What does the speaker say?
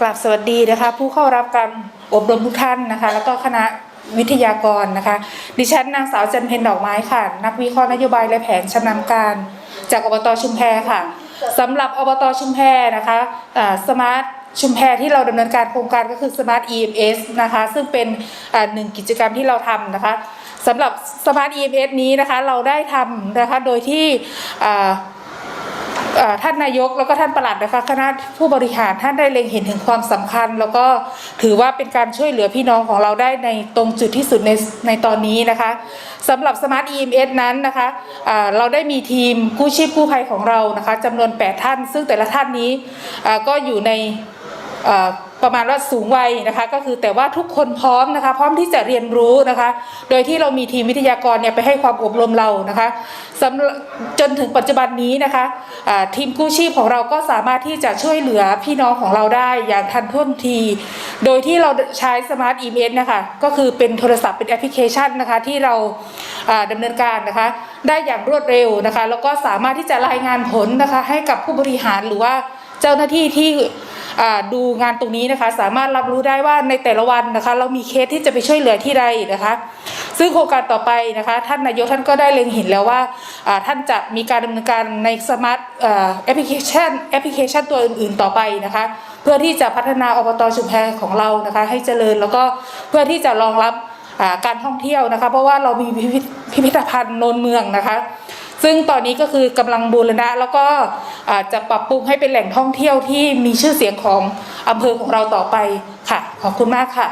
กราบสวัสดีนะคะ ผู้เข้ารับการอบรมทุกท่านนะคะ แล้วก็คณะวิทยากรนะคะ ดิฉันนางสาวจันเพ็ญดอกไม้ค่ะ นักวิเคราะห์นโยบายและแผนชำนาญการ จากอบตชุมแพค่ะสำหรับอบตชุมแพนะคะสมาร์ทชุมแพที่เราดำเนินการโครงการก็คือ Smart EMS นะคะซึ่งเป็นหนึ่งกิจกรรมที่เราทำนะคะสำหรับ Smart EMS นี้นะคะเราได้ทำนะคะโดยที่ ท่านนายกแล้วก็ท่านประหลัดนะคะคณะผู้บริหารท่านได้เล็งเห็นถึงความสำคัญ แล้วก็ถือว่าเป็นการช่วยเหลือพี่น้องของเราได้ในตรงจุดที่สุดในในตอนนี้นะคะสำหรับ Smart EMS นั้นนะคะะเราได้มีทีมกู้ชีพกู้ภัยของเรานะคะจำนวน 8 ท่าน ซึ่งแต่ละท่านนี้ก็อยู่ใน ประมาณว่าสูงวัยนะคะก็คือแต่ว่าทุกคนพร้อมนะคะพร้อมที่จะเรียนรู้นะคะ โดยที่เรามีทีมวิทยากรเนี่ยไปให้ความอบรมเรานะคะสำจนถึงปัจจุบันนี้นะคะทีมกู้ชีพของเราก็สามารถที่จะช่วยเหลือพี่น้องของเราได้อย่างทันท่วงที โดยที่เราใช้สมาร์ทอีเมลนะคะก็คือเป็นโทรศัพท์เป็นแอปพลิเคชันนะคะที่เราอ่าดำเนินการนะคะได้อย่างรวดเร็วนะคะแล้วก็สามารถที่จะรายงานผลนะคะให้กับผู้บริหารหรือว่าเจ้าหน้าที่ที่ ดูงานตรงนี้นะคะ สามารถรับรู้ได้ว่าในแต่ละวันนะคะ เรามีเคสที่จะไปช่วยเหลือที่ใดนะคะ ซึ่งโครงการต่อไปนะคะ ท่านนายกท่านก็ได้เล็งเห็นแล้วว่าท่านจะมีการดำเนินการในสมาร์ทแอปพลิเคชันแอปพลิเคชันตัวอื่น ๆ ต่อไปนะคะ เพื่อที่จะพัฒนาอบตชุมแพของเรานะคะ ให้เจริญแล้วก็เพื่อที่จะรองรับการท่องเที่ยวนะคะ เพราะว่าเรามีพิพิธภัณฑ์โนนเมืองนะคะ ซึ่งตอนนี้ก็คือกำลังบูรณะแล้วก็ อาจจะปรับปรุงให้เป็นแหล่งท่องเที่ยวที่มีชื่อเสียงของอำเภอของเราต่อไปค่ะ ขอบคุณมากค่ะ